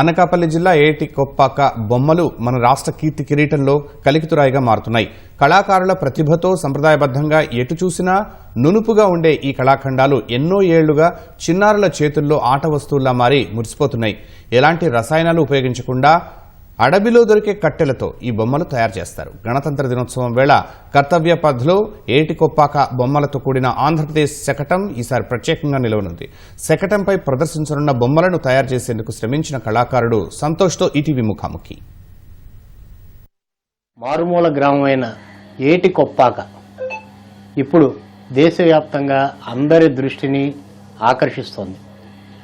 అనకాపల్లి జిల్లా ఏటి కొప్పాక బొమ్మలు మన రాష్ట్ర కీర్తి కిరీటంలో కలికితురాయిగా మారుతున్నాయి. కళాకారుల ప్రతిభతో సంప్రదాయబద్ధంగా ఎటు చూసినా నునుపుగా ఉండే ఈ కళాఖండాలు ఎన్నో ఏళ్ళుగా చిన్నారుల చేతుల్లో ఆట వస్తువుల్లా మారి మురిసిపోతున్నాయి. ఎలాంటి రసాయనాలు ఉపయోగించకుండా అడవిలో దొరికే కట్టెలతో ఈ బొమ్మలు తయారు చేస్తారు. గణతంత్ర దినోత్సవం వేళ కర్తవ్య పథ్లో ఏటికొప్పాక బొమ్మలతో కూడిన ఆంధ్రప్రదేశ్ శకటం ఈసారి ప్రత్యేకంగా నిలవనుంది. శకటంపై ప్రదర్శించనున్న బొమ్మలను తయారు చేసేందుకు శ్రమించిన కళాకారుడు సంతోష్తో ఈటీవీ ముఖాముఖి. మారుమూల గ్రామమైన ఏటి కొప్పాక. ఇప్పుడు దేశవ్యాప్తంగా అందరి దృష్టిని ఆకర్షిస్తోంది.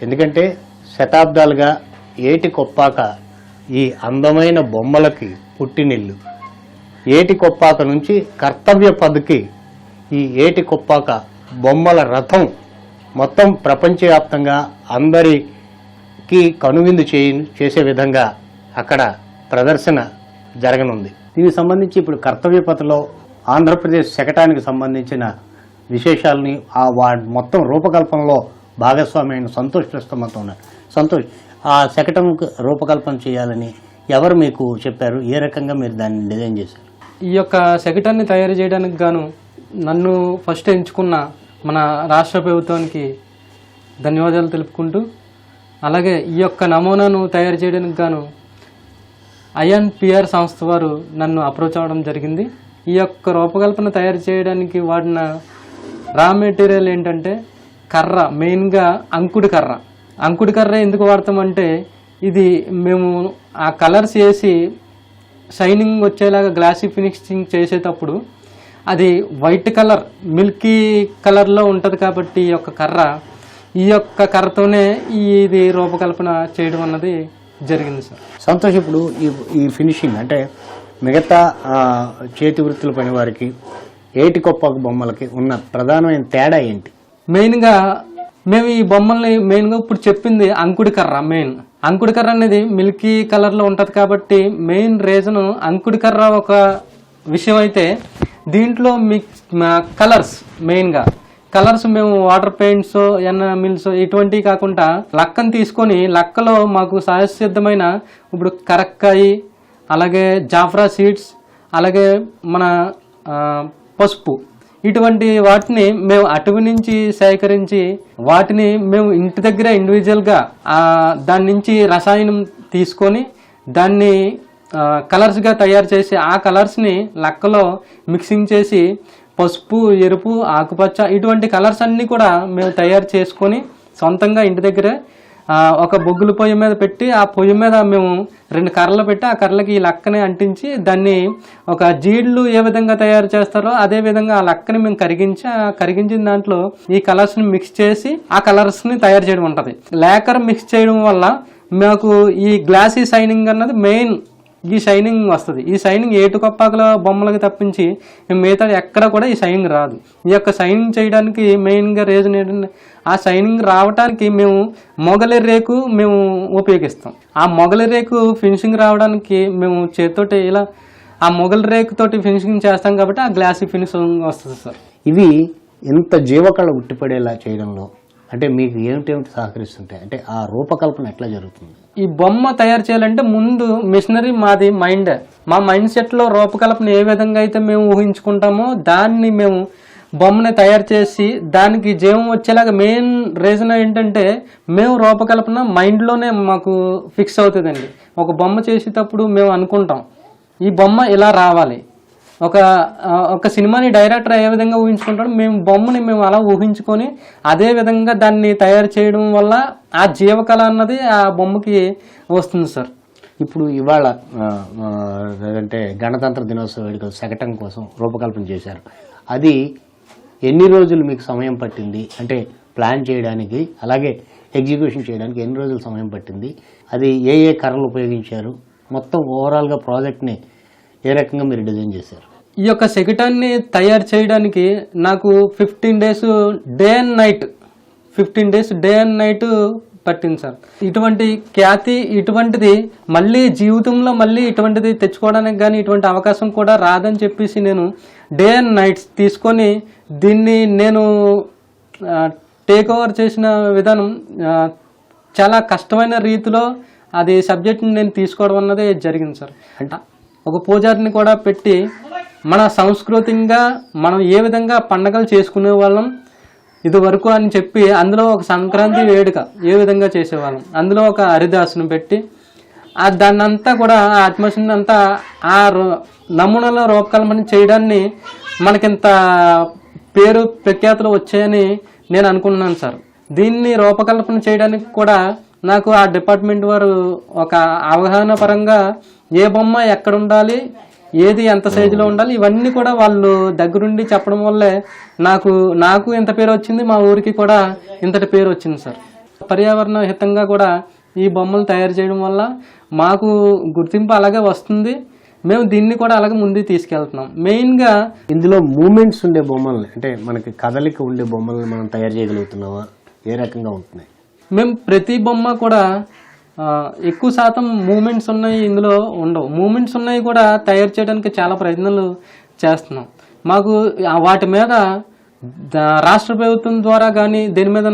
ఎందుకంటే శతాబ్దాలుగా ఏటికొప్పాక ఈ అందమైన బొమ్మలకి పుట్టినిల్లు. ఏటి కొప్పాక నుంచి కర్తవ్య పదకి ఈ ఏటి కొప్పాక బొమ్మల రథం మొత్తం ప్రపంచవ్యాప్తంగా అందరికి కనువిందు చేయ చేసే విధంగా అక్కడ ప్రదర్శన జరగనుంది. దీనికి సంబంధించి ఇప్పుడు కర్తవ్య పథలో ఆంధ్రప్రదేశ్ శకటానికి సంబంధించిన విశేషాలని ఆ వా మొత్తం రూపకల్పనలో భాగస్వామి అయిన సంతోష్ ప్రస్తుతం ఉన్నారు సంతోష్ ఆ శకటం రూపకల్పన చేయాలని ఎవరు మీకు చెప్పారు? ఏ రకంగా మీరు దాన్ని డిజైన్ చేశారు? ఈ యొక్క శకటాన్ని తయారు చేయడానికి గాను నన్ను ఫస్ట్ ఎంచుకున్న మన రాష్ట్ర ప్రభుత్వానికి ధన్యవాదాలు తెలుపుకుంటూ అలాగే ఈ యొక్క నమూనాను తయారు చేయడానికి గాను ఐఎన్ పిఆర్ సంస్థ వారు నన్ను అప్రోచ్ అవ్వడం జరిగింది. ఈ యొక్క రూపకల్పన తయారు చేయడానికి వాడిన రా మెటీరియల్ ఏంటంటే కర్ర మెయిన్గా అంకుడు కర్ర. అంకుడు కర్ర ఎందుకు వాడతామంటే ఇది మేము ఆ కలర్స్ వేసి షైనింగ్ వచ్చేలాగా గ్లాసీ ఫినిషింగ్ చేసేటప్పుడు అది వైట్ కలర్ మిల్కీ కలర్లో ఉంటుంది కాబట్టి ఈ యొక్క కర్ర ఈ యొక్క కర్రతోనే ఇది రూపకల్పన చేయడం అన్నది జరిగింది సార్. సంతోష్ ఇప్పుడు ఈ ఈ ఫినిషింగ్ అంటే మిగతా చేతి వృత్తుల పని వారికి ఏటికొప్ప బొమ్మలకి ఉన్న ప్రధానమైన తేడా ఏంటి? మెయిన్గా మేము ఈ బొమ్మల్ని మెయిన్గా ఇప్పుడు చెప్పింది అంకుడి కర్ర మెయిన్. అంకుడి కర్ర అనేది మిల్కీ కలర్లో ఉంటుంది కాబట్టి మెయిన్ రీజన్ అంకుడి కర్ర ఒక విషయం అయితే దీంట్లో మిక్స్ కలర్స్ మెయిన్గా. కలర్స్ మేము వాటర్ పెయింట్స్ ఎన్న మిల్స్ ఇటువంటివి కాకుండా లక్కను తీసుకొని లక్కలో మాకు సహజసిద్ధమైన ఇప్పుడు కరక్కాయి అలాగే జాఫ్రా సీడ్స్ అలాగే మన పసుపు. ఇటువంటి వాటిని మేము అటవీ నుంచి సేకరించి వాటిని మేము ఇంటి దగ్గర ఇండివిజువల్గా దాని నుంచి రసాయనం తీసుకొని దాన్ని కలర్స్గా తయారు చేసి ఆ కలర్స్ని లక్కలో మిక్సింగ్ చేసి పసుపు ఎరుపు ఆకుపచ్చ ఇటువంటి కలర్స్ అన్నీ కూడా మేము తయారు చేసుకొని సొంతంగా ఇంటి దగ్గర ఒక బొగ్గుల పొయ్యి మీద పెట్టి ఆ పొయ్యి మీద మేము రెండు కర్రలు పెట్టి ఆ కర్రలకి ఈ లక్కని అంటించి దాన్ని ఒక జీడ్లు ఏ విధంగా తయారు చేస్తారో అదే విధంగా ఆ లక్కని మేము కరిగించి ఆ కరిగించిన దాంట్లో ఈ కలర్స్ని మిక్స్ చేసి ఆ కలర్స్ని తయారు చేయడం ఉంటుంది. లేకర్ మిక్స్ చేయడం వల్ల మాకు ఈ గ్లాసీ షైనింగ్ అన్నది మెయిన్ ఈ షైనింగ్ వస్తుంది. ఈ షైనింగ్ ఏటు కప్పాకుల బొమ్మలకి తప్పించి మిగతా ఎక్కడ కూడా ఈ షైనింగ్ రాదు. ఈ యొక్క షైనింగ్ చేయడానికి మెయిన్గా రీజన్ ఏంటంటే ఆ షైనింగ్ రావడానికి మేము మొగలి రేకు మేము ఉపయోగిస్తాం. ఆ మొగలి రేకు ఫినిషింగ్ రావడానికి మేము చేతితోటి ఇలా ఆ మొగలి రేకుతోటి ఫినిషింగ్ చేస్తాం కాబట్టి ఆ గ్లాసీ ఫినిషింగ్ వస్తుంది సార్. ఇవి ఇంత జీవకళ ఉట్టిపడేలా చేయడంలో అంటే మీకు ఏమిటేమిటి సహకరిస్తుంటాయి? అంటే ఆ రూపకల్పన ఎట్లా జరుగుతుంది? ఈ బొమ్మ తయారు చేయాలంటే ముందు మిషనరీ మాది మైండ్. మా మైండ్ సెట్లో రూపకల్పన ఏ విధంగా అయితే మేము ఊహించుకుంటామో దాన్ని మేము బొమ్మని తయారు చేసి దానికి జీవం వచ్చేలాగా మెయిన్ రీజన్ ఏంటంటే మేము రూపకల్పన మైండ్లోనే మాకు ఫిక్స్ అవుతుందండి. ఒక బొమ్మ చేసేటప్పుడు మేము అనుకుంటాం ఈ బొమ్మ ఇలా రావాలి. ఒక ఒక సినిమాని డైరెక్టర్ ఏ విధంగా ఊహించుకుంటాడో మేము బొమ్మని మేము అలా ఊహించుకొని అదే విధంగా దాన్ని తయారు చేయడం వల్ల ఆ జీవకళ అన్నది ఆ బొమ్మకి వస్తుంది సార్. ఇప్పుడు ఇవాళ అంటే గణతంత్ర దినోత్సవ వేడుకలు సగటం కోసం రూపకల్పన చేశారు. అది ఎన్ని రోజులు మీకు సమయం పట్టింది? అంటే ప్లాన్ చేయడానికి అలాగే ఎగ్జిక్యూషన్ చేయడానికి ఎన్ని రోజులు సమయం పట్టింది? అది ఏ ఏ కర్రలు ఉపయోగించారు? మొత్తం ఓవరాల్గా ప్రాజెక్ట్ని ఏ రకంగా మీరు డిజైన్ చేశారు? ఈ యొక్క శకటాన్ని తయారు చేయడానికి నాకు fifteen days day and night fifteen days day and night పట్టింది సార్. ఇటువంటి ఖ్యాతి ఇటువంటిది మళ్ళీ జీవితంలో మళ్ళీ ఇటువంటిది తెచ్చుకోవడానికి కానీ ఇటువంటి అవకాశం కూడా రాదని చెప్పేసి నేను డే అండ్ నైట్స్ తీసుకొని దీన్ని నేను టేక్ ఓవర్ చేసిన విధానం చాలా కష్టమైన రీతిలో అది సబ్జెక్ట్ని నేను తీసుకోవడం అన్నది జరిగింది సార్. అంటే ఒక పూజారిని కూడా పెట్టి మన సంస్కృతిగా మనం ఏ విధంగా పండగలు చేసుకునే వాళ్ళం? ఇది వరకు అని చెప్పి అందులో ఒక సంక్రాంతి వేడుక ఏ విధంగా చేసేవాళ్ళం? అందులో ఒక హరిదాసును పెట్టి ఆ దాన్నంతా కూడా ఆ అట్మాస్ఫియర్ అంతా ఆ రూ- రూపకల్పన చేయడాన్ని మనకింత పేరు ప్రఖ్యాతులు వచ్చాయని నేను అనుకున్నాను సార్. దీన్ని రూపకల్పన చేయడానికి కూడా నాకు ఆ డిపార్ట్మెంట్ వారు ఒక అవగాహన పరంగా ఏ బొమ్మ ఎక్కడ ఉండాలి ఏది ఎంత సైజులో ఉండాలి ఇవన్నీ కూడా వాళ్ళు దగ్గరుండి చెప్పడం వల్లే నాకు నాకు ఇంత పేరు వచ్చింది మా ఊరికి కూడా ఇంతటి పేరు వచ్చింది సార్. పర్యావరణ హితంగా కూడా ఈ బొమ్మలు తయారు చేయడం వల్ల మాకు గుర్తింపు అలాగే వస్తుంది. మేము దీన్ని కూడా అలాగే ముందుకు తీసుకెళ్తున్నాం. మెయిన్గా ఇందులో మూమెంట్స్ ఉండే బొమ్మల్ని అంటే మనకి కదలిక ఉండే బొమ్మల్ని మనం తయారు చేయగలుగుతున్నామా? ఏ రకంగా ఉంటున్నాయి? మేము ప్రతి బొమ్మ కూడా ఎక్కువ శాతం మూమెంట్స్ ఉన్నాయి ఇందులో ఉండవు. మూమెంట్స్ ఉన్నాయి కూడా తయారు చేయడానికి చాలా ప్రయత్నాలు చేస్తున్నాం. మాకు వాటి మీద రాష్ట్ర ప్రభుత్వం ద్వారా కానీ దీని మీద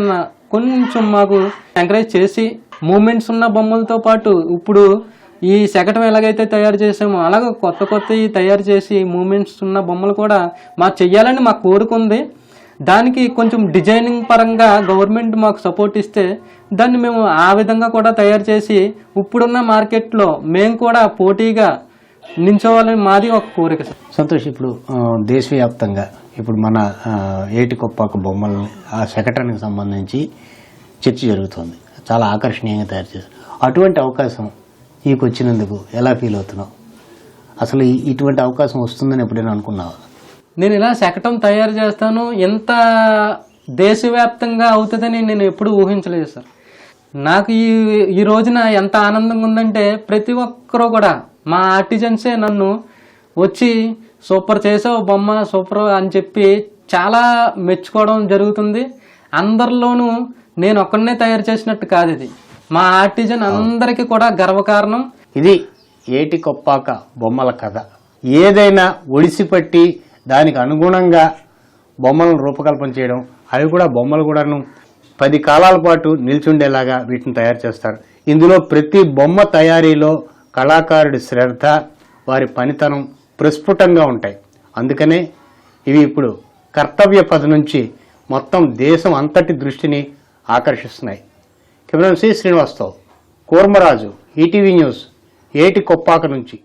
కొంచెం మాకు ఎంకరేజ్ చేసి మూమెంట్స్ ఉన్న బొమ్మలతో పాటు ఇప్పుడు ఈ శకటం ఎలాగైతే తయారు చేసామో అలాగే కొత్త కొత్తవి తయారు చేసి మూమెంట్స్ ఉన్న బొమ్మలు కూడా మాకు చెయ్యాలని మాకు కోరుకుంది. దానికి కొంచెం డిజైనింగ్ పరంగా గవర్నమెంట్ మాకు సపోర్ట్ ఇస్తే దాన్ని మేము ఆ విధంగా కూడా తయారు చేసి ఇప్పుడున్న మార్కెట్లో మేము కూడా పోటీగా నించోవాలని మాది ఒక కోరిక సార్. సంతోష్ ఇప్పుడు దేశవ్యాప్తంగా ఇప్పుడు మన ఆ, ఏటి కొప్పాక బొమ్మల్ని ఆ శకటానికి సంబంధించి చర్చ జరుగుతుంది. చాలా ఆకర్షణీయంగా తయారు చేశారు. అటువంటి అవకాశం నీకు వచ్చినందుకు ఎలా ఫీల్ అవుతున్నావు? అసలు ఇటువంటి అవకాశం వస్తుందని ఎప్పుడైనా అనుకున్నావా? నేను ఇలా శకటం తయారు చేస్తాను ఎంత దేశవ్యాప్తంగా అవుతుందని నేను ఎప్పుడూ ఊహించలేదు సార్. నాకు ఈ ఈ రోజున ఎంత ఆనందంగా ఉందంటే ప్రతి ఒక్కరూ కూడా మా ఆర్టిజన్సే నన్ను వచ్చి సూపర్ చేసావు బొమ్మ సూపర్ అని చెప్పి చాలా మెచ్చుకోవడం జరుగుతుంది. అందరిలోనూ నేను ఒక్కడనే తయారు చేసినట్టు కాదు ఇది. మా ఆర్టిజన్ అందరికీ కూడా గర్వకారణం. ఇది ఏటి కొప్పాక బొమ్మల కథ. ఏదైనా ఒడిసిపట్టి దానికి అనుగుణంగా బొమ్మలను రూపకల్పన చేయడం అవి కూడా బొమ్మలు కూడాను పది కాలాల పాటు నిల్చుండేలాగా వీటిని తయారు చేస్తారు. ఇందులో ప్రతి బొమ్మ తయారీలో కళాకారుడి శ్రద్ధ వారి పనితనం ప్రస్ఫుటంగా ఉంటాయి. అందుకనే ఇవి ఇప్పుడు కర్తవ్య పద నుంచి మొత్తం దేశం అంతటి దృష్టిని ఆకర్షిస్తున్నాయి. Camera C Srinivastav Kurmaraju ETV news Etikoppaka నుంచి.